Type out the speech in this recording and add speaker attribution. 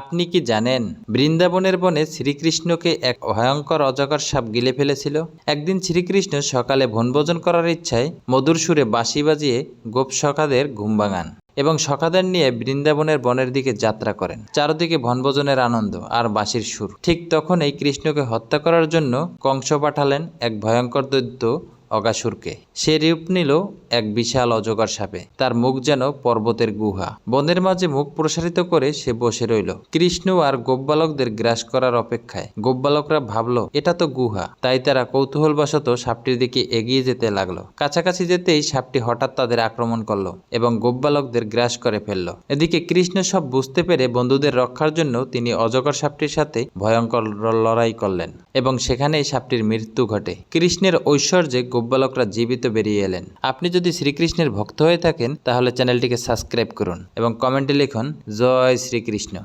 Speaker 1: আপনি কি জানেন, বৃন্দাবনের বনে শ্রীকৃষ্ণকে এক ভয়ঙ্কর অজগর সাপ গিলে ফেলেছিল? একদিন শ্রীকৃষ্ণ সকালে বনভোজন করার ইচ্ছায় মধুর সুরে বাঁশি বাজিয়ে গোপ সখাদের ঘুম ভাঙান এবং সখাদের নিয়ে বৃন্দাবনের বনের দিকে যাত্রা করেন। চারদিকে বনভোজনের আনন্দ আর বাঁশির সুর। ঠিক তখন এই কৃষ্ণকে হত্যা করার জন্য কংস পাঠালেন এক ভয়ঙ্কর দৈত্য অগাসুরকে। সে রূপ নিল এক বিশাল অজগর সাপে। তার মুখ যেন পর্বতের গুহা। বনের মাঝে মুখ প্রসারিত করে সে বসে রইল। কৃষ্ণ আর গোপবালকদের গ্রাস করার অপেক্ষায়। গোপবালকরা ভাবলো, এটা তো গুহা। তাই তারা কৌতূহলবশত সাপটির দিকে এগিয়ে যেতে লাগল। কাছাকাছি যেতেই সাপটি হঠাৎ তাদের আক্রমণ করল এবং গোপবালকদের গ্রাস করে ফেলল। এদিকে কৃষ্ণ সব বুঝতে পেরে বন্ধুদের রক্ষার জন্য তিনি অজগর সাপটির সাথে ভয়ঙ্কর লড়াই করলেন এবং সেখানেই সাপটির মৃত্যু ঘটে। কৃষ্ণের ঐশ্বর্যে গোপবালকরা জীবিত বেরিয়ে এলেন। আপনি যদি শ্রীকৃষ্ণের ভক্ত হয়ে থাকেন, তাহলে চ্যানেলটিকে সাবস্ক্রাইব করুন এবং কমেন্টে লিখুন, জয় শ্রীকৃষ্ণ।